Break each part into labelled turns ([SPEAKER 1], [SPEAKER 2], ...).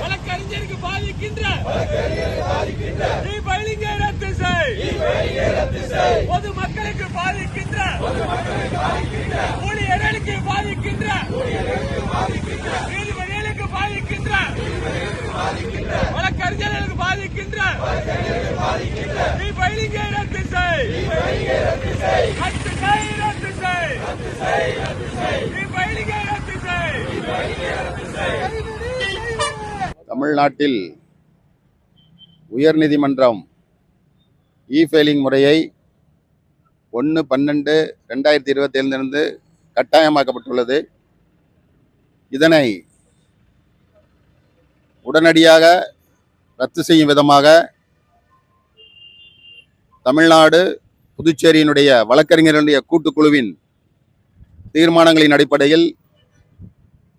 [SPEAKER 1] வழக்கறிஞருக்கு பாதிக்கின்ற இ-ஃபைலிங்கை ரத்து செய். பொது மக்களுக்கு பாதிக்கின்ற ஊழியர்களுக்கு பாதிக்கின்ற நீதிபதிகளுக்கு பாதிக்கின்ற வழக்கறிஞர்களுக்கு பாதிக்கின்ற இ-ஃபைலிங்கை ரத்து செய். ரத்து செய், ரத்து செய். ரத்து
[SPEAKER 2] தமிழ்நாட்டில் உயர்நீதிமன்றம் இ ஃபைலிங் முறையை ஒன்று பன்னெண்டு ரெண்டாயிரத்தி இருபத்தேழுலேருந்து கட்டாயமாக்கப்பட்டுள்ளது. இதனை உடனடியாக ரத்து செய்யும் விதமாக தமிழ்நாடு புதுச்சேரியினுடைய வழக்கறிஞர்களுடைய கூட்டுக்குழுவின் தீர்மானங்களின் அடிப்படையில்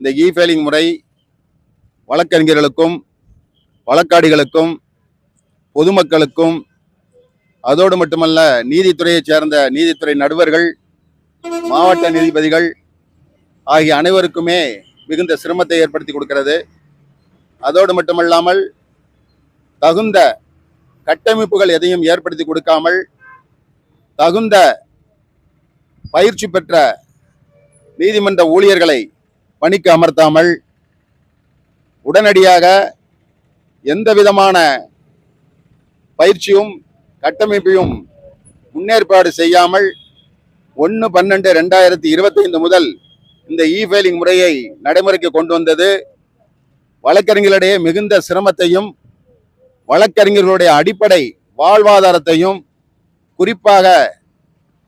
[SPEAKER 2] இந்த இ ஃபைலிங் முறை வழக்கறிஞர்களுக்கும் வழக்காடிகளுக்கும் பொதுமக்களுக்கும் அதோடு மட்டுமல்ல நீதித்துறையைச் சேர்ந்த நீதித்துறை நடுவர்கள் மாவட்ட நீதிபதிகள் ஆகிய அனைவருக்குமே மிகுந்த சிரமத்தை ஏற்படுத்தி கொடுக்கிறது. அதோடு மட்டுமல்லாமல் தகுந்த கட்டமைப்புகள் எதையும் ஏற்படுத்தி கொடுக்காமல் தகுந்த பயிற்சி பெற்ற நீதிமன்ற ஊழியர்களை பணிக்கு அமர்த்தாமல் உடனடியாக எந்த விதமான பயிற்சியும் கட்டமைப்பையும் முன்னேற்பாடு செய்யாமல் ஒன்று பன்னெண்டு ரெண்டாயிரத்தி இருபத்தைந்து முதல் இந்த இ ஃபைலிங் முறையை நடைமுறைக்கு கொண்டு வந்தது. வழக்கறிஞர்களிடையே மிகுந்த சிரமத்தையும் வழக்கறிஞர்களுடைய அடிப்படை வாழ்வாதாரத்தையும் குறிப்பாக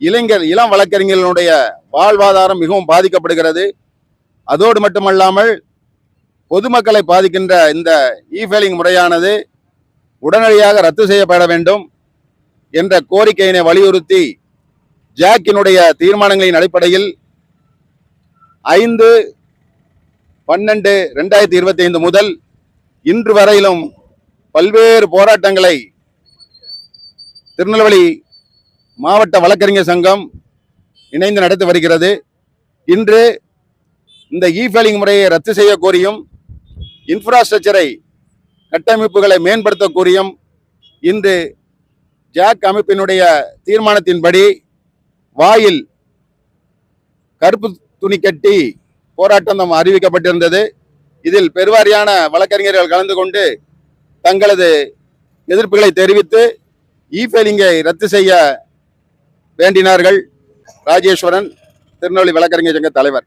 [SPEAKER 2] இளைஞர் இளம் வழக்கறிஞர்களுடைய வாழ்வாதாரம் மிகவும் பாதிக்கப்படுகிறது. அதோடு மட்டுமல்லாமல் பொதுமக்களை பாதிக்கின்ற இந்த இ ஃபைலிங் முறையானது உடனடியாக ரத்து செய்யப்பட வேண்டும் என்ற கோரிக்கையினை வலியுறுத்தி ஜாக்கினுடைய தீர்மானங்களின் அடிப்படையில் ஐந்து பன்னெண்டு ரெண்டாயிரத்தி இருபத்தி ஐந்து முதல் இன்று வரையிலும் பல்வேறு போராட்டங்களை திருநெல்வேலி மாவட்ட வழக்கறிஞர் சங்கம் இணைந்து நடத்தி வருகிறது. இன்று இந்த இ ஃபைலிங் முறையை ரத்து செய்ய கோரியும் இன்ஃப்ராஸ்ட்ரக்சரை கட்டமைப்புகளை மேம்படுத்தக்கூடியும் இன்று ஜாக் அமைப்பினுடைய தீர்மானத்தின்படி வாயில் கருப்பு துணி கட்டி போராட்டம் அறிவிக்கப்பட்டிருந்தது. இதில் பெருவாரியான வழக்கறிஞர்கள் கலந்து கொண்டு தங்களது எதிர்ப்புகளை தெரிவித்து இ ஃபைலிங்கை ரத்து செய்ய வேண்டினார்கள். ராஜேஸ்வரன் திருநெல்வேலி வழக்கறிஞர் சங்க தலைவர்.